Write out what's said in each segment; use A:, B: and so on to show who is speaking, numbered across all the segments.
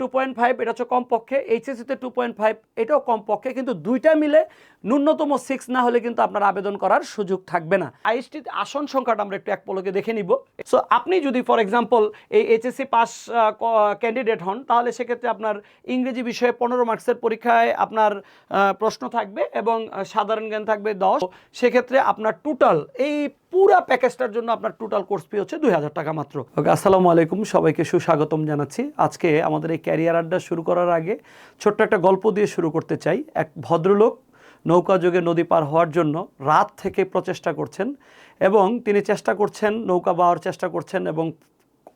A: Two point five এটা হচ্ছে কমপক্ষে এইচএসিতে টু পয়েন্ট ফাইভ এটাও কমপক্ষে, কিন্তু দুইটা মিলে ন্যূনতম সিক্স না হলে কিন্তু আপনার আবেদন করার সুযোগ থাকবে না। আইএসটি আসন সংখ্যাটা আমরা একটু এক পলকে দেখে নিব। সো আপনি যদি ফর এক্সাম্পল এই এইচএসসি পাস ক্যান্ডিডেট হন, তাহলে সেক্ষেত্রে আপনার ইংরেজি বিষয়ে পনেরো মার্কসের পরীক্ষায় আপনার প্রশ্ন থাকবে এবং সাধারণ জ্ঞান থাকবে দশ। সেক্ষেত্রে আপনার টোটাল এই পুরা প্যাকেজটার জন্য আপনার টোটাল কোর্স ফি হচ্ছে দুই হাজার টাকা মাত্র। ওকে, আসসালামু আলাইকুম, সবাইকে সুস্বাগতম জানাচ্ছি। আজকে আমাদের এই ক্যারিয়ার আড্ডা শুরু করার আগে ছোট্ট একটা গল্প দিয়ে শুরু করতে চাই। এক ভদ্রলোক নৌকা যোগে নদী পার হওয়ার জন্য রাত থেকে প্রচেষ্টা করছেন এবং তিনি চেষ্টা করছেন, নৌকা বাওয়ার চেষ্টা করছেন এবং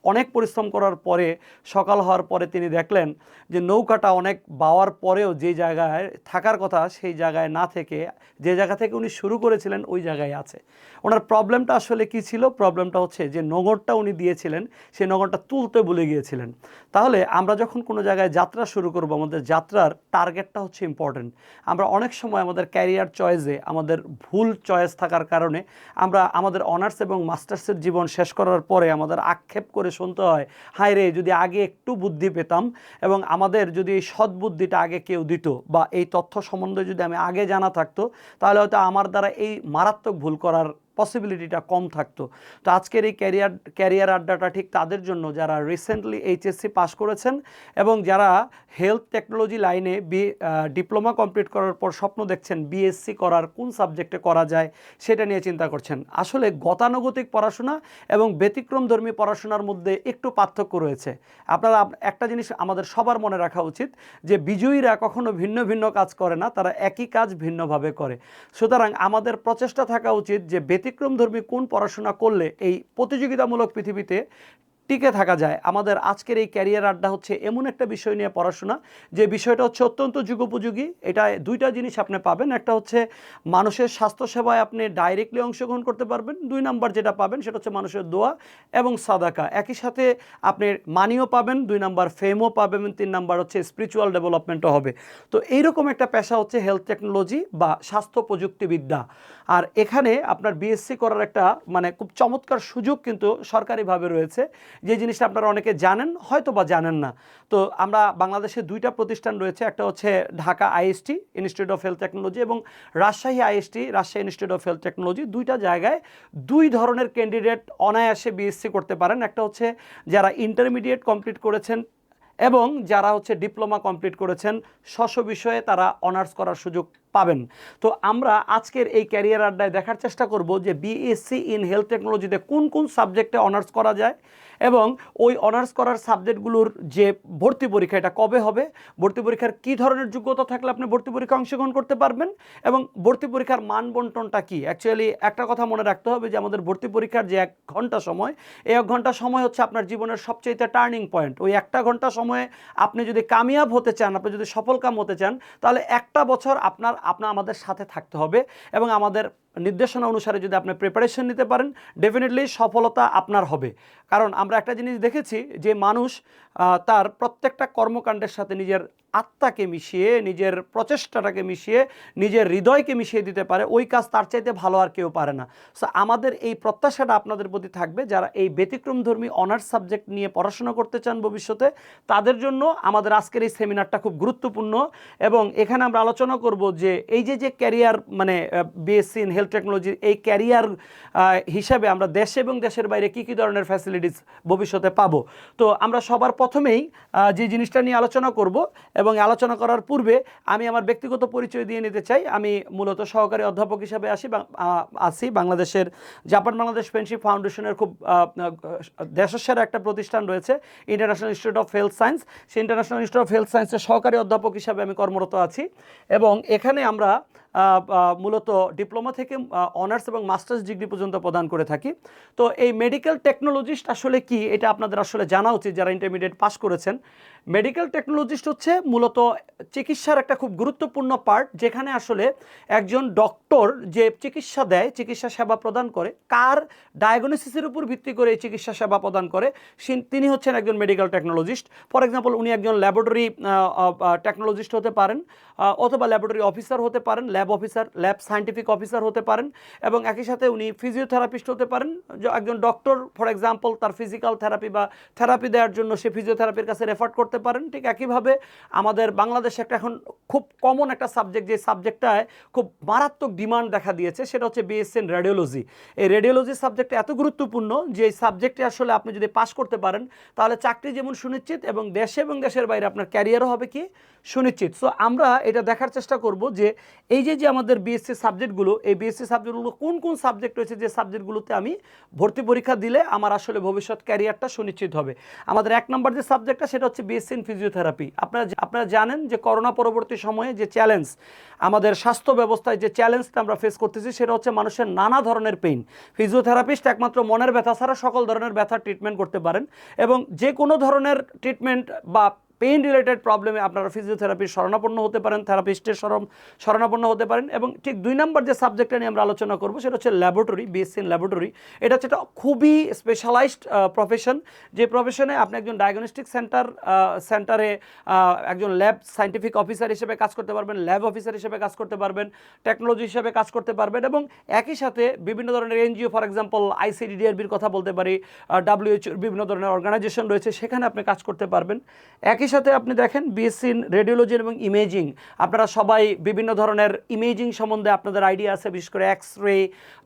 A: অনেক পরিশ্রম করার পরে, সকাল হওয়ার পরে তিনি দেখলেন যে নৌকাটা অনেক বাওয়ার পরেও যে জায়গায় থাকার কথা সেই জায়গায় না থেকে, যে জায়গা থেকে উনি শুরু করেছিলেন ওই জায়গায় আছে। ওনার প্রবলেমটা আসলে কি ছিল? প্রবলেমটা হচ্ছে যে নগরটা উনি দিয়েছিলেন, সেই নগরটা তুলতে ভুলে গিয়েছিলেন। তাহলে আমরা যখন কোনো জায়গায় যাত্রা শুরু করব, আমাদের যাত্রার টার্গেটটা হচ্ছে ইম্পর্ট্যান্ট আমরা অনেক সময় আমাদের ক্যারিয়ার চয়েসে আমাদের ভুল চয়েস থাকার কারণে আমরা আমাদের অনার্স এবং মাস্টার্সের জীবন শেষ করার পরে আমাদের আক্ষেপ করে শুনতে হয়, হায় রে, যদি আগে একটু বুদ্ধি পেতাম এবং আমাদের যদি এই সদ্বুদ্ধিটা আগে কেউ দিত বা এই তথ্য সম্বন্ধে যদি আমি আগে জানা থাকতো, তাহলে হয়তো আমার দ্বারা এই মারাত্মক ভুল করার পসিবিলিটিটা কম থাকতো। তো আজকের এই ক্যারিয়ার ক্যারিয়ার আড্ডাটা ঠিক তাদের জন্য যারা রিসেন্টলি এইচএসসি পাশ করেছেন এবং যারা হেলথ টেকনোলজি লাইনে বি ডিপ্লোমা কমপ্লিট করার পর স্বপ্ন দেখছেন বিএসসি করার কোন সাবজেক্টে করা যায় সেটা নিয়ে চিন্তা করছেন। আসলে গতানুগতিক পড়াশোনা এবং ব্যতিক্রমধর্মী পড়াশোনার মধ্যে একটু পার্থক্য রয়েছে। আপনারা একটা জিনিস আমাদের সবার মনে রাখা উচিত যে বিজয়ীরা কখনো ভিন্ন ভিন্ন কাজ করে না, তারা একই কাজ ভিন্নভাবে করে। সুতরাং আমাদের প্রচেষ্টা থাকা উচিত যে ব্যতিক্রমধর্মী কোন পড়াশোনা করলে এই প্রতিযোগিতামূলক পৃথিবীতে টিকে থাকা যায়। আমাদের আজকের এই ক্যারিয়ার আড্ডা হচ্ছে এমন একটা বিষয় নিয়ে পড়াশোনা, যে বিষয়টা হচ্ছে অত্যন্ত যুগোপযোগী। এটা দুইটা জিনিস আপনি পাবেন। একটা হচ্ছে মানুষের স্বাস্থ্যসেবায় আপনি ডাইরেক্টলি অংশগ্রহণ করতে পারবেন। দুই নাম্বার যেটা পাবেন সেটা হচ্ছে মানুষের দোয়া এবং সাদাকা। একই সাথে আপনি মানিও পাবেন, দুই নাম্বার ফেমও পাবেন, তিন নাম্বার হচ্ছে স্পিরিচুয়াল ডেভেলপমেন্টও হবে। তো এইরকম একটা পেশা হচ্ছে হেলথ টেকনোলজি বা স্বাস্থ্য প্রযুক্তিবিদ্যা। আর এখানে আপনার বিএসসি করার একটা মানে খুব চমৎকার সুযোগ কিন্তু সরকারিভাবে রয়েছে। যে জিনিসটা আপনারা অনেকে জানেন হয়তো বা জানেন না। তো আমরা বাংলাদেশে দুইটা প্রতিষ্ঠান রয়েছে, একটা হচ্ছে Dhaka IST institute of health technology এবং Rajshahi IST, Rajshahi institute of health technology দুইটা জায়গায় দুই ধরনের ক্যান্ডিডেট অনায়াসে বিএসসি করতে পারেন। একটা হচ্ছে যারা ইন্টারমিডিয়েট কমপ্লিট করেছেন এবং যারা হচ্ছে ডিপ্লোমা কমপ্লিট করেছেন। স্ব বিষয়ে তারা অনার্স করার সুযোগ পাবেন। তো আমরা আজকের এই ক্যারিয়ার আড্ডায় দেখার চেষ্টা করব যে বিএসসি ইন হেলথ টেকনোলজিতে কোন কোন সাবজেক্টে অনার্স করা যায় এবং ওই অনার্স করার সাবজেক্টগুলোর যে ভর্তি পরীক্ষা, এটা কবে হবে? ভর্তি পরীক্ষার কী ধরনের যোগ্যতা থাকলে আপনি ভর্তি পরীক্ষা অংশগ্রহণ করতে পারবেন এবং ভর্তি পরীক্ষার মান বন্টনটা কী? অ্যাকচুয়ালি একটা কথা মনে রাখতে হবে যে আমাদের ভর্তি পরীক্ষার যে এক ঘণ্টা সময়, এই এক ঘণ্টা সময় হচ্ছে আপনার জীবনের সবচেয়ে টার্নিং পয়েন্ট ওই একটা ঘণ্টা সময়ে আপনি যদি কামিয়াব হতে চান, আপনি যদি সফল কাম হতে চান, তাহলে একটা বছর আপনার আপনার আমাদের সাথে থাকতে হবে এবং আমাদের নির্দেশনা অনুসারে যদি আপনি প্রিপারেশন নিতে পারেন ডেফিনেটলি সফলতা আপনার হবে। কারণ আমরা একটা জিনিস দেখেছি যে মানুষ তার প্রত্যেকটা কর্মকাণ্ডের সাথে নিজের আত্মাকে মিশিয়ে, নিজের প্রচেষ্টাটাকে মিশিয়ে, নিজের হৃদয়কে মিশিয়ে দিতে পারে, ওই কাজ তার চাইতে ভালো আর কেউ পারে না। সো আমাদের এই প্রত্যাশাটা আপনাদের প্রতি থাকবে, যারা এই ব্যতিক্রমধর্মী অনার্স সাবজেক্ট নিয়ে পড়াশোনা করতে চান ভবিষ্যতে, তাদের জন্য আমাদের আজকের এই সেমিনারটা খুব গুরুত্বপূর্ণ। এবং এখানে আমরা আলোচনা করব যে, এই যে যে ক্যারিয়ার মানে বিএসসি ইন হেলথ টেকনোলজি এই ক্যারিয়ার হিসাবে আমরা দেশে এবং দেশের বাইরে কী কী ধরনের ফ্যাসিলিটিস ভবিষ্যতে পাবো? তো আমরা সবার প্রথমেই যে জিনিসটা নিয়ে আলোচনা করব এবং আলোচনা করার পূর্বে আমি আমার ব্যক্তিগত পরিচয় দিয়ে নিতে চাই। আমি মূলত সহকারী অধ্যাপক হিসাবে আসি আছি বাংলাদেশের জাপান বাংলাদেশ ফ্রেন্ডশিপ ফাউন্ডেশনের খুব দেশের একটা প্রতিষ্ঠান রয়েছে international institute of health science সেই ইন্টারন্যাশনাল ইনস্টিটিউট অফ হেলথ সায়েন্সের সহকারী অধ্যাপক হিসাবে আমি কর্মরত আছি এবং এখানে আমরা মূলত ডিপ্লোমা থেকে অনার্স এবং মাস্টার্স ডিগ্রি পর্যন্ত প্রদান করে থাকি। তো এই মেডিকেল টেকনোলজিস্ট আসলে কি, এটা আপনাদের আসলে জানা উচিত যারা ইন্টারমিডিয়েট পাস করেছেন। মেডিকেল টেকনোলজিস্ট হচ্ছে মূলত চিকিৎসার একটা খুব গুরুত্বপূর্ণ পার্ট, যেখানে আসলে একজন ডক্টর যে চিকিৎসা দেয়, চিকিৎসা সেবা প্রদান করে, কার ডায়াগনোসিসের উপর ভিত্তি করে চিকিৎসা সেবা প্রদান করে তিনি হচ্ছেন একজন মেডিকেল টেকনোলজিস্ট। ফর এক্সাম্পল, উনি একজন ল্যাবরেটরি টেকনোলজিস্ট হতে পারেন অথবা ল্যাবরেটরি অফিসার হতে পারেন lab officer lab scientific officer হতে পারেন এবং একই সাথে উনি ফিজিওথেরাপিস্ট হতে পারেন। একজন ডক্টর ফর এক্সাম্পল তার ফিজিক্যাল থেরাপি বা থেরাপি দেওয়ার জন্য সে ফিজিওথেরাপির কাছে রেফার করতে পারেন। ঠিক একইভাবে আমাদের বাংলাদেশে একটা এখন খুব কমন একটা সাবজেক্ট যে সাবজেক্টটায় খুব মারাত্মক ডিমান্ড দেখা দিয়েছে, সেটা হচ্ছে বিএসসি ইন রেডিওলজি এই রেডিওলজি সাবজেক্টটা এত গুরুত্বপূর্ণ যে এই সাবজেক্টে আসলে আপনি যদি পাশ করতে পারেন, তাহলে চাকরি যেমন সুনিশ্চিত এবং দেশে এবং দেশের বাইরে আপনার ক্যারিয়ারও হবে কি? সুনিশ্চিত। সো আমরা এটা দেখার চেষ্টা করব যে এই যে যে আমাদের বিএসসি সাবজেক্টগুলো এই বিএসসি সাবজেক্টগুলো কোন কোন সাবজেক্ট রয়েছে যে সাবজেক্টগুলোতে আমি ভর্তি পরীক্ষা দিলে আমার আসলে ভবিষ্যৎ ক্যারিয়ারটা সুনিশ্চিত হবে। আমাদের এক নম্বর যে সাবজেক্টটা সেটা হচ্ছে বিএসসি ইন ফিজিওথেরাপি আপনারা আপনারা জানেন যে করোনা পরবর্তী সময়ে যে চ্যালেঞ্জ আমাদের স্বাস্থ্য ব্যবস্থায় যে চ্যালেঞ্জটা আমরা ফেস করতেছি, সেটা হচ্ছে মানুষের নানা ধরনের পেইন ফিজিওথেরাপিস্ট একমাত্র মনের ব্যথা ছাড়া সকল ধরনের ব্যথার ট্রিটমেন্ট করতে পারেন এবং যে কোনো ধরনের ট্রিটমেন্ট বা পেইন রিলেটেড প্রবলেমে আপনারা ফিজিওথেরাপির শরণাপন্ন হতে পারেন থেরাপিস্টের শরণ, শরণাপন্ন হতে পারেন এবং ঠিক দুই নম্বর যে সাবজেক্টটা নিয়ে আমরা আলোচনা করব সেটা হচ্ছে ল্যাবরেটরি বিএসসি ইন ল্যাবরেটরি এটা হচ্ছে একটা খুবই স্পেশালাইজড প্রফেশন যে প্রফেশনে আপনি একজন ডায়াগনস্টিক সেন্টার সেন্টারে একজন ল্যাব সাইন্টিফিক অফিসার হিসেবে কাজ করতে পারবেন ল্যাব অফিসার হিসেবে কাজ করতে পারবেন টেকনোলজি হিসেবে কাজ করতে পারবেন এবং একই সাথে বিভিন্ন ধরনের এনজিও ফর এক্সাম্পল আইসিডিডিআরবির কথা বলতে পারি ডাব্লিউএইচওর বিভিন্ন ধরনের অর্গানাইজেশন রয়েছে, সেখানে আপনি কাজ করতে পারবেন। একই সাথে আপনি দেখেন বিএসসি ইন রেডিওলজি এবং ইমেজিং আপনারা সবাই বিভিন্ন ধরনের ইমেজিং সম্বন্ধে আপনাদের আইডিয়া আছে, বিশেষ করে এক্স রে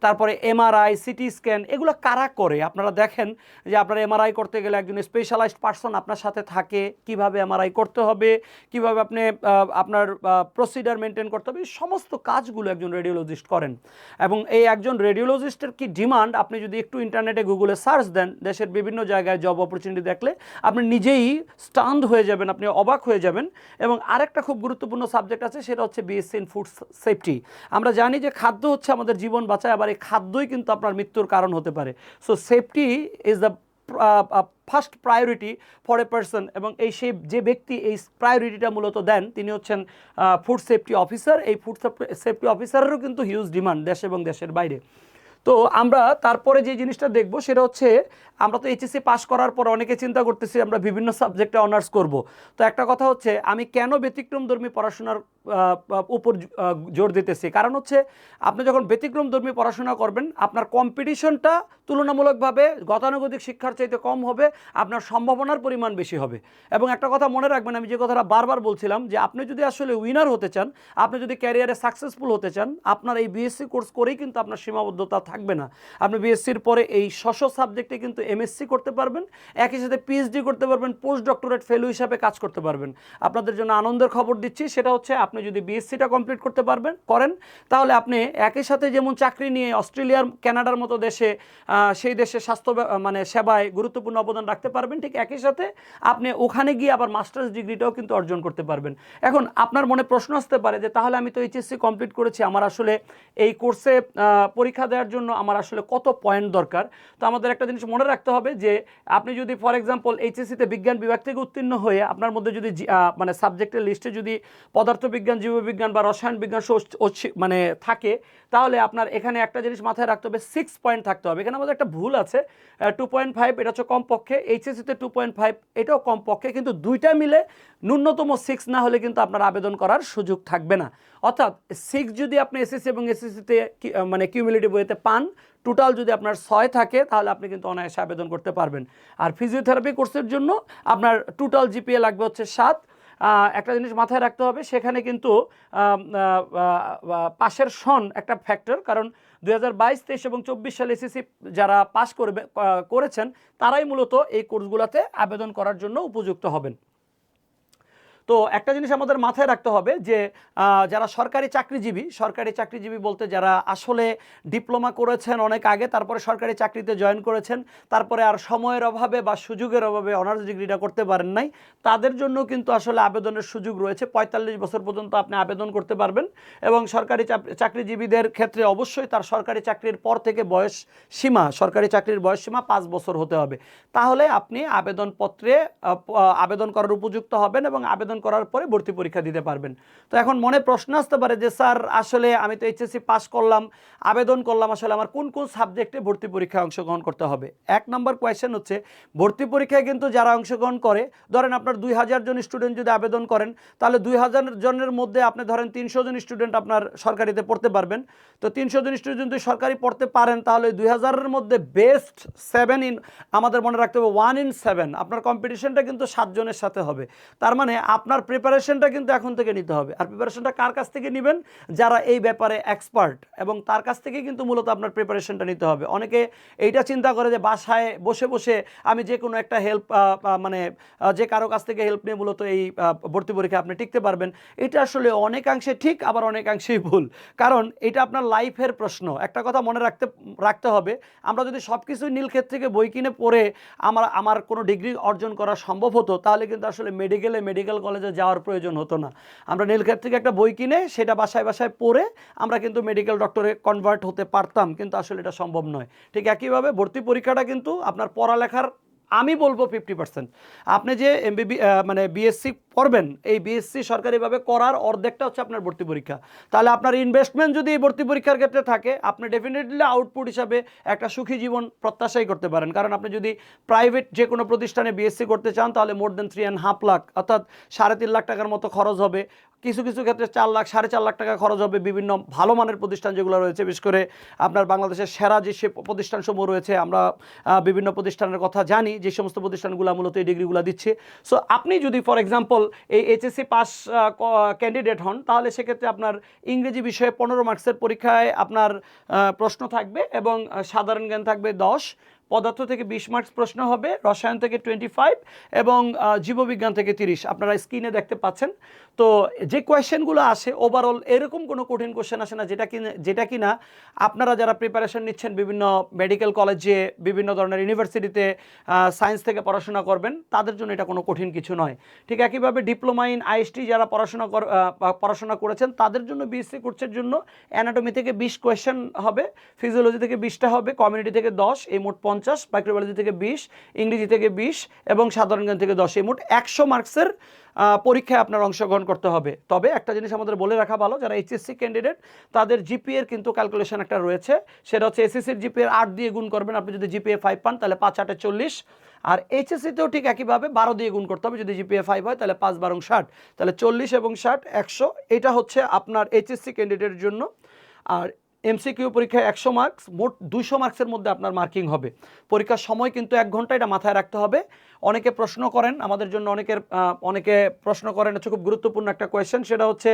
A: তারপরে এমআরআই সিটি স্ক্যান এগুলো কারা করে? আপনারা দেখেন যে আপনার এমআরআই করতে গেলে একজন স্পেশালাইজড পার্সন আপনার সাথে থাকে, কীভাবে এমআরআই করতে হবে, কীভাবে আপনি আপনার প্রসিডার মেনটেন করতে হবে সমস্ত কাজগুলো একজন রেডিওলজিস্ট করেন। এবং এই একজন রেডিওলজিস্টের কি ডিমান্ড আপনি যদি একটু ইন্টারনেটে গুগলে সার্চ দেন, দেশের বিভিন্ন জায়গায় জব অপরচুনিটি দেখলে আপনি নিজেই স্টান্ড হয়ে যাবেন। আপনি অবাক হয়ে যাবেন। এবং আরেকটা খুব গুরুত্বপূর্ণ সাবজেক্ট আছে, সেটা হচ্ছে বিএসসি ইন ফুড সেফটি আমরা জানি যে খাদ্য হচ্ছে আমাদের জীবন বাঁচায়, আবার এই খাদ্যই কিন্তু আপনার মৃত্যুর কারণ হতে পারে। So safety is the first priority for a person এবং এই সেই যে ব্যক্তি এই প্রায়োরিটিটা মূলত দেন, তিনি হচ্ছেন ফুড সেফটি অফিসার এই ফুড সেফটি অফিসারেরও কিন্তু হিউজ ডিমান্ড দেশ এবং দেশের বাইরে। তো আমরা তারপরে যে জিনিসটা দেখব সেটা হচ্ছে, আমরা তো এইচএসসি পাস করার পর অনেকে চিন্তা করতেছি আমরা বিভিন্ন সাবজেক্টে অনার্স করব। তো একটা কথা হচ্ছে, আমি কেন ব্যতিক্রমধর্মী পড়াশোনার উপর জোর দিতেছি? কারণ হচ্ছে, আপনি যখন ব্যতিক্রমধর্মী পড়াশোনা করবেন, আপনার কম্পিটিশনটা তুলনামূলকভাবে গতানুগতিক শিক্ষার চাইতে কম হবে, আপনার সম্ভাবনার পরিমাণ বেশি হবে। এবং একটা কথা মনে রাখবেন, আমি যে কথাটা বারবার বলছিলাম যে আপনি যদি আসলে উইনার হতে চান, আপনি যদি ক্যারিয়ারে সাকসেসফুল হতে চান, আপনার এই বিএসসি কোর্স করেই কিন্তু আপনার সীমাবদ্ধতা থাকবে না। আপনি বিএসসির পরে এই শশ সাবজেক্টে কিন্তু এমএসসি করতে পারবেন, একই সাথে পিএইচডি করতে পারবেন পোস্ট ডক্টরেট ফেলো হিসাবে কাজ করতে পারবেন। আপনাদের জন্য আনন্দের খবর দিচ্ছি, সেটা হচ্ছে আপনি যদি বিএসসিটা কমপ্লিট করতে পারবেন, করেন, তাহলে আপনি একই সাথে যেমন চাকরি নিয়ে অস্ট্রেলিয়ার কানাডার মতো দেশে সেই দেশে স্বাস্থ্য মানে সেবায় গুরুত্বপূর্ণ অবদান রাখতে পারবেন, ঠিক একই সাথে আপনি ওখানে গিয়ে আবার মাস্টার্স ডিগ্রিটাও কিন্তু অর্জন করতে পারবেন। এখন আপনার মনে প্রশ্ন আসতে পারে যে, তাহলে আমি তো এইচএসসি কমপ্লিট করেছি, আমার আসলে এই কোর্সে পরীক্ষা দেওয়ার জন্য আমার আসলে কত পয়েন্ট দরকার। তো আমাদের একটা জিনিস মনে রাখতে হবে যে, আপনি যদি ফর এক্সাম্পল এইচএসসিতে বিজ্ঞান বিভাগ থেকে উত্তীর্ণ হয়ে আপনার মধ্যে যদি মানে সাবজেক্টের লিস্টে যদি পদার্থবিজ্ঞান, জীববিজ্ঞান বা রসায়ন বিজ্ঞান মানে থাকে, তাহলে আপনার এখানে একটা জিনিস মাথায় রাখতে হবে সিক্স পয়েন্ট থাকতে হবে। এখানে আমাদের একটা ভুল আছে টু পয়েন্ট ফাইভ এটা হচ্ছে কমপক্ষে এইচএসসিতে টু পয়েন্ট ফাইভ এটাও কমপক্ষে, কিন্তু দুইটা মিলে ন্যূনতম সিক্স না হলে কিন্তু আপনার আবেদন করার সুযোগ থাকবে না। অর্থাৎ সিক্স যদি আপনি এসএসসি এবং এসএসসিতে মানে কিউমিলিটিভ ওয়েতে পান টোটাল যদি আপনার ছয় থাকে, তাহলে আপনি কিন্তু অনায়াসে আবেদন করতে পারবেন। আর ফিজিওথেরাপি কোর্সের জন্য আপনার টোটাল জিপিএ লাগবে হচ্ছে সাত। একটা জিনিস মাথায় রাখতে হবে, সেখানে কিন্তু পাশের সন একটা ফ্যাক্টর কারণ দু হাজার বাইশ, তেইশ এবং চব্বিশ সালে এসএসসি যারা পাশ করবে করেছেন, তারাই মূলত এই কোর্সগুলোতে আবেদন করার জন্য উপযুক্ত হবেন। তো একটা জিনিস আমাদের মাথায় রাখতে হবে যে যারা সরকারি চাকরিজীবী সরকারি চাকরিজীবী বলতে যারা আসলে ডিপ্লোমা করেছেন অনেক আগে, তারপরে সরকারি চাকরিতে জয়েন করেছেন, তারপরে আর সময়ের অভাবে বা সুযোগের অভাবে অনার্স ডিগ্রিটা করতে পারেন নাই, তাদের জন্য কিন্তু আসলে আবেদনের সুযোগ রয়েছে। পঁয়তাল্লিশ বছর পর্যন্ত আপনি আবেদন করতে পারবেন এবং সরকারি চাকরিজীবীদের ক্ষেত্রে অবশ্যই তার সরকারি চাকরির পর থেকে বয়স সীমা, সরকারি চাকরির বয়স সীমা পাঁচ বছর হতে হবে। তাহলে আপনি আবেদনপত্রে আবেদন করার উপযুক্ত হবেন এবং আবেদন আবেদন করার পরে ভর্তি পরীক্ষা দিতে পারবেন। তো এখন মনে প্রশ্ন আসতে পারে যে, স্যার, আসলে আমি তো এইচএসসি পাস করলাম, আবেদন করলাম, আসলে আমার কোন কোন সাবজেক্টে ভর্তি পরীক্ষায় অংশগ্রহণ করতে হবে? এক নম্বর কোয়েশ্চেন হচ্ছে, ভর্তি পরীক্ষায় কিন্তু যারা অংশগ্রহণ করে, ধরেন আপনার দুই হাজার জন স্টুডেন্ট যদি আবেদন করেন, তাহলে দুই হাজার জনের মধ্যে আপনি ধরেন তিনশো জন স্টুডেন্ট আপনার সরকারিতে পড়তে পারবেন। তো তিনশো জন স্টুডেন্ট যদি সরকারি পড়তে পারেন, তাহলে দুই হাজারের মধ্যে বেস্ট সেভেন ইন আমাদের মনে রাখতে হবে ওয়ান ইন সেভেন আপনার কম্পিটিশনটা কিন্তু সাতজনের সাথে হবে। তার মানে আপনার প্রিপারেশনটা কিন্তু এখন থেকে নিতে হবে। আর প্রিপারেশনটা কার কাছ থেকে নেবেন? যারা এই ব্যাপারে এক্সপার্ট এবং তার কাছ থেকে কিন্তু মূলত আপনার প্রিপারেশনটা নিতে হবে। অনেকে এইটা চিন্তা করে যে বাসায় বসে বসে আমি যে কোনো একটা হেল্প মানে যে কারও কাছ থেকে হেল্প নিয়ে মূলত এই ভর্তি পরীক্ষা আপনি টিকতে পারবেন। এটা আসলে অনেকাংশে ঠিক, আবার অনেকাংশেই ভুল। কারণ এটা আপনার লাইফের প্রশ্ন। একটা কথা মনে রাখতে রাখতে হবে, আমরা যদি সব কিছুই নীলক্ষেত থেকে বই কিনে পড়ে আমার আমার কোনো ডিগ্রি অর্জন করা সম্ভব হতো, তাহলে কিন্তু আসলে মেডিকেলে মেডিকেল কলেজে যাওয়ার প্রয়োজন হতো না। আমরা নীলক্ষেত থেকে একটা বই কিনে সেটা বাসায় বাসায় পড়ে আমরা কিন্তু মেডিকেল ডক্টরে কনভার্ট হতে পারতাম, কিন্তু আসলে এটা সম্ভব নয়। ঠিক একইভাবে ভর্তি পরীক্ষাটা কিন্তু আপনার পড়ালেখার আমি বলব ফিফটি পার্সেন্ট আপনি যে এমবিবি মানে বিএসসি পড়বেন, এই বিএসসি সরকারিভাবে করার অর্ধেকটা হচ্ছে আপনার ভর্তি পরীক্ষা। তাহলে আপনার ইনভেস্টমেন্ট যদি এই ভর্তি পরীক্ষার ক্ষেত্রে থাকে, আপনি ডেফিনেটলি আউটপুট হিসাবে একটা সুখী জীবন প্রত্যাশাই করতে পারেন। কারণ আপনি যদি প্রাইভেট যে কোনো প্রতিষ্ঠানে বিএসসি করতে চান, তাহলে more than three and half lakh অর্থাৎ সাড়ে তিন লাখ টাকার মতো খরচ হবে। কিছু কিছু ক্ষেত্রে চার লাখ, সাড়ে চার লাখ টাকা খরচ হবে বিভিন্ন ভালো মানের প্রতিষ্ঠান যেগুলো রয়েছে, বিশেষ করে আপনার বাংলাদেশের সেরা যে সে প্রতিষ্ঠানসমূহ রয়েছে, আমরা বিভিন্ন প্রতিষ্ঠানের কথা জানি, যে সমস্ত প্রতিষ্ঠানগুলো মূলত এই ডিগ্রিগুলো দিচ্ছে। সো আপনি যদি ফর এক্সাম্পল এই এইচএসসি পাস ক্যান্ডিডেট হন, তাহলে সেক্ষেত্রে আপনার ইংরেজি বিষয়ে পনেরো মার্কসের পরীক্ষায় আপনার প্রশ্ন থাকবে এবং সাধারণ জ্ঞান থাকবে দশ পদার্থ থেকে বিশ মার্কস প্রশ্ন হবে, রসায়ন থেকে টোয়েন্টি ফাইভ এবং জীববিজ্ঞান থেকে তিরিশ। আপনারা স্ক্রিনে দেখতে পাচ্ছেন। তো যে কোয়েশ্চেনগুলো আসে ওভারঅল এরকম কোনো কঠিন কোশ্চেন আসে না, যেটা কিনা যেটা কিনা আপনারা যারা প্রিপারেশন নিচ্ছেন, বিভিন্ন মেডিকেল কলেজে বিভিন্ন ধরনের ইউনিভার্সিটিতে সায়েন্স থেকে পড়াশোনা করবেন, তাদের জন্য এটা কোনো কঠিন কিছু নয়। ঠিক একইভাবে ডিপ্লোমা ইন আইএসটি যারা পড়াশোনা কর- পড়াশোনা করেছেন, তাদের জন্য বিএসসি কোর্সের জন্য অ্যানাটমি থেকে বিশ কোয়েশ্চেন হবে ফিজিওলজি থেকে বিশটা হবে কমিউনিটি থেকে দশ, এই মোট পঞ্চাশ মাইক্রোবায়োলজি থেকে বিশ, ইংরেজি থেকে বিশ এবং সাধারণ জ্ঞান থেকে দশ। এই মোট একশো মার্কসের পরীক্ষায় আপনার অংশগ্রহণ করতে হবে। তবে একটা জিনিস আমাদের বলে রাখা ভালো, যারা এইচএসসি ক্যান্ডিডেট তাদের জিপিএর কিন্তু ক্যালকুলেশন একটা রয়েছে। সেটা হচ্ছে এসএসসির জিপিএর আট দিয়ে গুণ করবেন। আপনি যদি জিপিএ ফাইভ পান, তাহলে পাঁচ, আটে চল্লিশ। আর এইচএসসিতেও ঠিক একইভাবে বারো দিয়ে গুণ করতে হবে। যদি জিপিএ ফাইভ হয়, তাহলে পাঁচ, বারং, ষাট। তাহলে চল্লিশ এবং ষাট, একশো। এটা হচ্ছে আপনার এইচএসসি ক্যান্ডিডেটের জন্য। আর এমসিকিউ পরীক্ষায় একশো মার্কস মোট দুশো মার্কসের মধ্যে আপনার মার্কিং হবে। পরীক্ষার সময় কিন্তু এক ঘণ্টা এটা মাথায় রাখতে হবে। অনেকে প্রশ্ন করেন, আমাদের জন্য অনেকের অনেকে প্রশ্ন করেন, হচ্ছে খুব গুরুত্বপূর্ণ একটা কোয়েশ্চেন সেটা হচ্ছে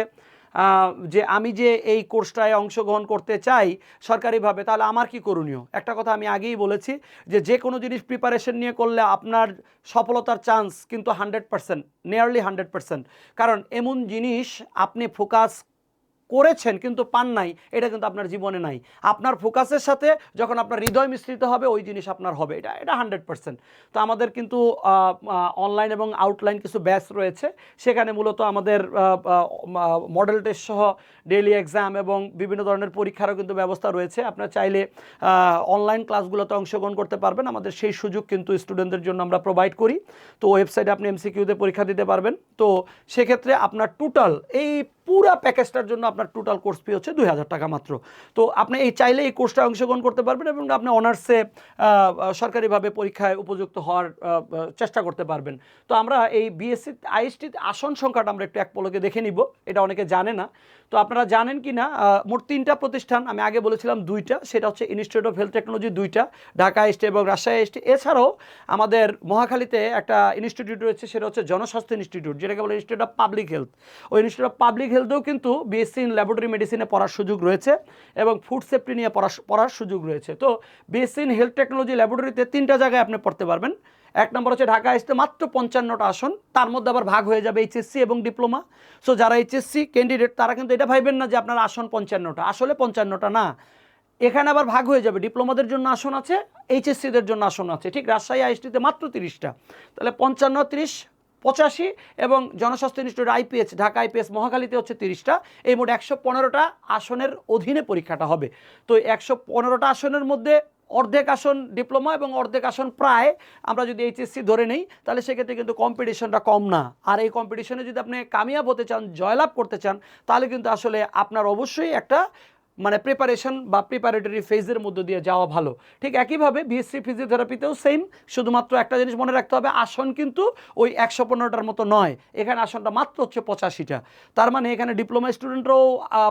A: যে আমি যে এই কোর্সটায় অংশগ্রহণ করতে চাই সরকারিভাবে, তাহলে আমার কি করণীয়? একটা কথা আমি আগেই বলেছি যে যে কোনো জিনিস প্রিপারেশন নিয়ে করলে আপনার সফলতার চান্স কিন্তু hundred percent nearly hundred percent কারণ এমন জিনিস আপনি ফোকাস করেছেন কিন্তু পান নাই, এটা কিন্তু আপনার জীবনে নাই। আপনার ফোকাসের সাথে যখন আপনার হৃদয় মিশ্রিত হবে, ওই জিনিস আপনার হবে। এটা এটা হান্ড্রেড পার্সেন্ট তো আমাদের কিন্তু অনলাইন এবং আউটলাইন কিছু ব্যাচ রয়েছে। সেখানে মূলত আমাদের মডেল টেস্ট সহ ডেইলি এক্সাম এবং বিভিন্ন ধরনের পরীক্ষারও কিন্তু ব্যবস্থা রয়েছে। আপনার চাইলে অনলাইন ক্লাসগুলোতে অংশগ্রহণ করতে পারবেন। আমাদের সেই সুযোগ কিন্তু স্টুডেন্টদের জন্য আমরা প্রোভাইড করি। তো ওয়েবসাইটে আপনি এমসিকিউতে পরীক্ষা দিতে পারবেন। তো সেক্ষেত্রে আপনার টোটাল এই পুরা প্যাকেজটার জন্য আপনার টোটাল কোর্স ফি হচ্ছে দুই হাজার টাকা মাত্র। তো আপনি এই চাইলে এই কোর্সটা অংশগ্রহণ করতে পারবেন এবং আপনি অনার্সে সরকারিভাবে পরীক্ষায় উপযুক্ত হওয়ার চেষ্টা করতে পারবেন। তো আমরা এই বিএসসি আইএসটি আসন সংখ্যাটা আমরা একটু এক পলকে দেখে নিব, এটা অনেকে জানে না। তো আপনারা জানেন কি না মোট তিনটা প্রতিষ্ঠান, আমি আগে বলেছিলাম দুইটা, সেটা হচ্ছে ইনস্টিটিউট অফ হেলথ টেকনোলজি দুইটা, ঢাকা এসটি এবং রাজশাহী এসটি এছাড়াও আমাদের মহাখালীতে একটা ইনস্টিটিউট রয়েছে, সেটা হচ্ছে জনস্বাস্থ্য ইনস্টিটিউট যেটাকে বলে ইনস্টিটিউট অফ পাবলিক হেলথ ওই ইনস্টিটিউট অফ পাবলিক হেলথেও কিন্তু বিএসসি ইন ল্যাবরেটরি মেডিসিনে পড়ার সুযোগ রয়েছে এবং ফুড সেফটি নিয়ে পড়ার পড়ার সুযোগ রয়েছে। তো বিএসসি ইন হেলথ টেকনোলজি ল্যাবরেটরিতে তিনটা জায়গায় আপনি পড়তে পারবেন। এক নম্বর হচ্ছে ঢাকা আসতে মাত্র পঞ্চান্নটা আসন, তার মধ্যে আবার ভাগ হয়ে যাবে এইচএসসি এবং ডিপ্লোমা সো যারা এইচএসসি ক্যান্ডিডেট তারা কিন্তু এটা ভাইবেন না যে আপনার আসন পঞ্চান্নটা। আসলে পঞ্চান্নটা না। এখানে আবার ভাগ হয়ে যাবে। ডিপ্লোমাদের জন্য আসন আছে এইচএসসিদের জন্য আসন আছে। ঠিক রাজশাহী আইএসটিতে মাত্র তিরিশটা। তাহলে পঞ্চান্ন, তিরিশ পঁচাশি এবং জনস্বাস্থ্য ইনস্টিটিউট আইপিএস, ঢাকা আইপিএস মহাকালীতে হচ্ছে তিরিশটা। এই মোট একশো পনেরোটা আসনের অধীনে পরীক্ষাটা হবে। তো একশো পনেরোটা আসনের মধ্যে অর্ধেক আসন ডিপ্লোমা এবং অর্ধেক আসন প্রায় আমরা যদি এইচএসসি ধরে নেই, তাহলে সেক্ষেত্রে কিন্তু কম্পিটিশনটা কম না। আর এই কম্পিটিশনে যদি আপনি কামিয়াব হতে চান, জয়লাভ করতে চান, তাহলে কিন্তু আসলে আপনার অবশ্যই একটা মানে প্রিপারেশন বা প্রিপারেটরি ফেজের মধ্য দিয়ে যাওয়া ভালো। ঠিক একইভাবে বিএসসি ফিজিওথেরাপিতেও সেম শুধুমাত্র একটা জিনিস মনে রাখতে হবে, আসন কিন্তু ওই একশো পনেরোটার মতো নয়। এখানে আসনটা মাত্র হচ্ছে পঁচাশিটা। তার মানে এখানে ডিপ্লোমা স্টুডেন্টরাও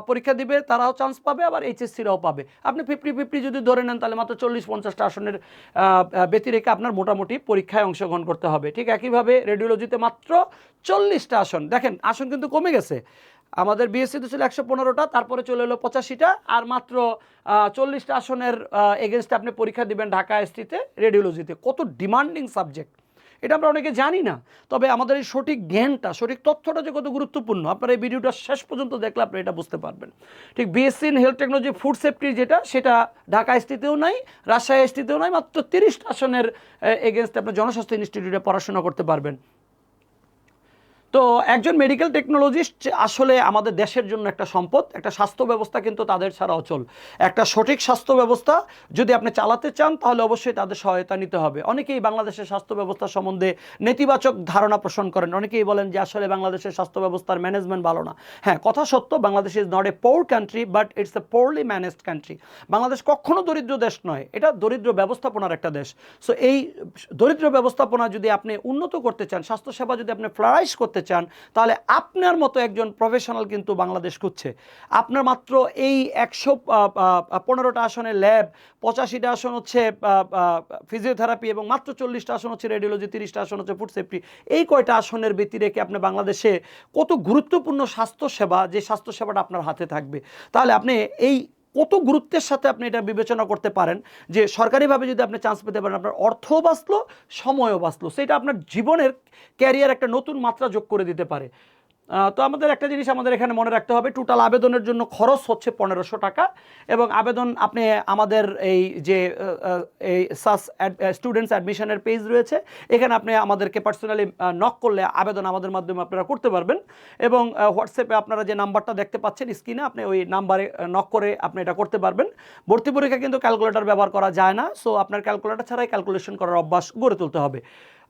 A: পরীক্ষা দিবে, তারাও চান্স পাবে, আবার এইচএসসিরাও পাবে। আপনি ফিফটি ফিফটি যদি ধরে নেন, তাহলে মাত্র চল্লিশ পঞ্চাশটা আসনের ব্যতিরেকে আপনার মোটামুটি পরীক্ষায় অংশগ্রহণ করতে হবে। ঠিক একইভাবে রেডিওলজিতে মাত্র চল্লিশটা আসন। দেখেন, আসন কিন্তু কমে গেছে। আমাদের বিএসসিতে ছিল একশো পনেরোটা, তারপরে চলে এলো পঁচাশিটা, আর মাত্র চল্লিশটা আসনের এগেনস্টে আপনি পরীক্ষা দিবেন ঢাকা এসটিতে রেডিওলজিতে কত ডিমান্ডিং সাবজেক্ট এটা আমরা অনেকে জানি না, তবে আমাদের এই সঠিক জ্ঞানটা, সঠিক তথ্যটা যে কত গুরুত্বপূর্ণ, আপনার এই ভিডিওটা শেষ পর্যন্ত দেখলে আপনি এটা বুঝতে পারবেন। ঠিক BSc in health technology food safety যেটা, সেটা ঢাকা এসটিতেও নাই, রাজশাহী এসটিতেও নাই, মাত্র তিরিশটা আসনের এগেনস্টে আপনি জনস্বাস্থ্য ইনস্টিটিউটে পড়াশোনা করতে পারবেন। তো একজন মেডিকেল টেকনোলজিস্ট আসলে আমাদের দেশের জন্য একটা সম্পদ, একটা স্বাস্থ্য ব্যবস্থা কিন্তু তাদের ছাড়া অচল। একটা সঠিক স্বাস্থ্য ব্যবস্থা যদি আপনি চালাতে চান, তাহলে অবশ্যই তাদের সহায়তা নিতে হবে। অনেকেই বাংলাদেশের স্বাস্থ্য ব্যবস্থা সম্বন্ধে নেতিবাচক ধারণা পোষণ করেন। অনেকেই বলেন যে, আসলে বাংলাদেশের স্বাস্থ্য ব্যবস্থার ম্যানেজমেন্ট ভালো না। হ্যাঁ কথা সত্য, Bangladesh is not a poor country but it's a poorly managed country Bangladesh কখনো দরিদ্র দেশ নয়, এটা দরিদ্র ব্যবস্থাপনার একটা দেশ। সো এই দরিদ্র ব্যবস্থাপনা যদি আপনি উন্নত করতে চান, স্বাস্থ্যসেবা যদি আপনি ফ্লারাইজ করতে চান, তাহলে আপনার মতো একজন প্রফেশনাল কিন্তু বাংলাদেশ খুঁজছে। আপনার মাত্র এই একশো পনেরোটা আসনের ল্যাব পঁচাশিটা আসন হচ্ছে ফিজিওথেরাপি এবং মাত্র চল্লিশটা আসন হচ্ছে রেডিওলজি তিরিশটা আসন হচ্ছে ফুড সেফটি এই কয়টা আসনের ব্যতি রেখে আপনি বাংলাদেশে কত গুরুত্বপূর্ণ স্বাস্থ্যসেবা, যে স্বাস্থ্যসেবাটা আপনার হাতে থাকবে? তাহলে আপনি এই কত গুরুত্বের সাথে আপনি এটা বিবেচনা করতে পারেন যে সরকারিভাবে যদি আপনি চান্স পেতে পারেন, আপনার অর্থও বাঁচলো, সময়ও বাঁচলো, সেটা আপনার জীবনের ক্যারিয়ার একটা নতুন মাত্রা যোগ করে দিতে পারে। তো আমাদের একটা জিনিস আমাদের এখানে মনে রাখতে হবে টোটাল আবেদনের জন্য খরচ হচ্ছে পনেরোশো টাকা এবং আবেদন আপনি আমাদের এই যে এই সাস স্টুডেন্টস অ্যাডমিশনের পেজ রয়েছে, এখানে আপনি আমাদেরকে পার্সোনালি নক করলে আবেদন আমাদের মাধ্যমে আপনারা করতে পারবেন এবং হোয়াটসঅ্যাপে আপনারা যে নাম্বারটা দেখতে পাচ্ছেন স্ক্রিনে আপনি ওই নাম্বারে নক করে আপনি এটা করতে পারবেন। ভর্তি পরীক্ষা কিন্তু ক্যালকুলেটর ব্যবহার করা যায় না সো আপনার ক্যালকুলেটর ছাড়াই ক্যালকুলেশন করার অভ্যাস গড়ে তুলতে হবে।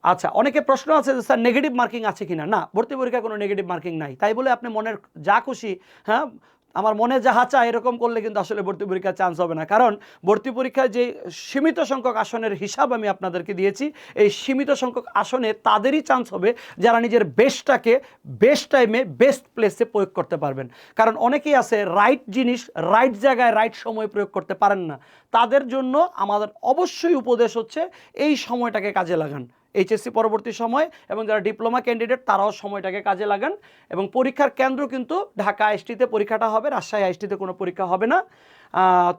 A: আচ্ছা অনেকে প্রশ্ন আছে যে, স্যার নেগেটিভ মার্কিং আছে কিনা? না, ভর্তি পরীক্ষায় কোনো নেগেটিভ মার্কিং নাই। তাই বলে আপনি মনের যা খুশি হ্যাঁ আমার মনে যাহা চায় এরকম করলে কিন্তু আসলে ভর্তি পরীক্ষার চান্স হবে না। কারণ ভর্তি পরীক্ষায় যে সীমিত সংখ্যক আসনের হিসাব আমি আপনাদেরকে দিয়েছি, এই সীমিত সংখ্যক আসনে তাদেরই চান্স হবে যারা নিজের বেস্টটাকে বেস্ট টাইমে বেস্ট প্লেসে প্রয়োগ করতে পারবেন। কারণ অনেকেই আছে রাইট জিনিস রাইট জায়গায় রাইট সময় প্রয়োগ করতে পারেন না। তাদের জন্য আমাদের অবশ্যই উপদেশ হচ্ছে, এই সময়টাকে কাজে লাগান। এইচএসসি পরবর্তী সময় এবং যারা ডিপ্লোমা ক্যান্ডিডেট, তারাও সময়টাকে কাজে লাগান এবং পরীক্ষার কেন্দ্র কিন্তু ঢাকা আইএসটিতে পরীক্ষাটা হবে, রাজশাহী আইএসটিতে কোনো পরীক্ষা হবে না।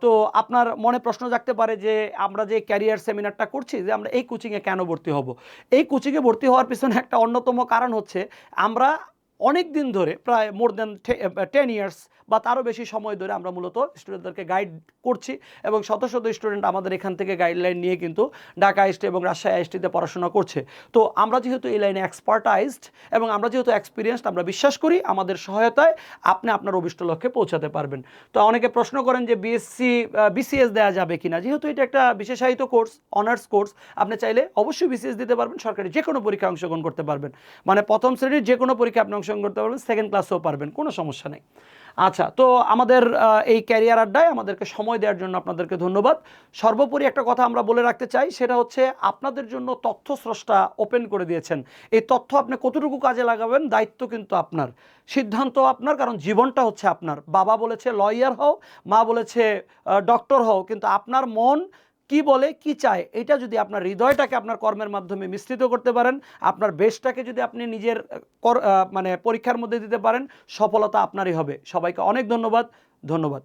A: তো আপনার মনে প্রশ্ন জাগতে পারে যে আমরা যে ক্যারিয়ার সেমিনারটা করছি যে আমরা এই কোচিংয়ে কেন ভর্তি হব? এই কোচিংয়ে ভর্তি হওয়ার পিছনে একটা অন্যতম কারণ হচ্ছে আমরা অনেক দিন ধরে, প্রায় মোর দেন টেন ইয়ার্স বা তারও বেশি সময় ধরে আমরা মূলত স্টুডেন্টদেরকে গাইড করছি এবং শত শত স্টুডেন্ট আমাদের এখান থেকে গাইডলাইন নিয়ে কিন্তু ঢাকা আইএসটি এবং রাজশাহী আইএসটিতে পড়াশোনা করছে। তো আমরা যেহেতু এই লাইনে এক্সপার্টাইজড এবং আমরা যেহেতু এক্সপিরিয়েন্সড আমরা বিশ্বাস করি আমাদের সহায়তায় আপনি আপনার অভিষ্ট লক্ষ্যে পৌঁছাতে পারবেন। তো অনেকে প্রশ্ন করেন যে বিএসসি বিসিএস দেওয়া যাবে কিনা? যেহেতু এটা একটা বিশেষায়িত কোর্স অনার্স কোর্স আপনি চাইলে অবশ্যই বিসিএস দিতে পারবেন, সরকারি যে কোনো পরীক্ষায় অংশগ্রহণ করতে পারবেন। মানে প্রথম শ্রেণির যে কোনো পরীক্ষা আপনি অংশগ্রহণ করতে পারবেন সেকেন্ড ক্লাসেও পারবেন, কোনো সমস্যা নেই। আচ্ছা তো আমাদের এই ক্যারিয়ার আড্ডায় আমাদেরকে সময় দেওয়ার জন্য আপনাদেরকে ধন্যবাদ। সর্বোপরি একটা কথা আমরা বলে রাখতে চাই, সেটা হচ্ছে আপনাদের জন্য তথ্য স্রষ্টা ওপেন করে দিয়েছেন। এই তথ্য আপনি কতটুকু কাজে লাগাবেন, দায়িত্ব কিন্তু আপনার। সিদ্ধান্ত আপনার, কারণ জীবনটা হচ্ছে আপনার। বাবা বলেছে লয়ার হও, মা বলেছে ডক্টর হও, কিন্তু আপনার মন কি বলে, কি চায়, এটা যদি আপনার হৃদয়টাকে আপনার কর্মের মাধ্যমে মিশ্রিত করতে পারেন, আপনার বেশটাকে যদি আপনি নিজের মানে পরীক্ষার মধ্যে দিতে পারেন, সফলতা আপনারই হবে। সবাইকে অনেক ধন্যবাদ ধন্যবাদ।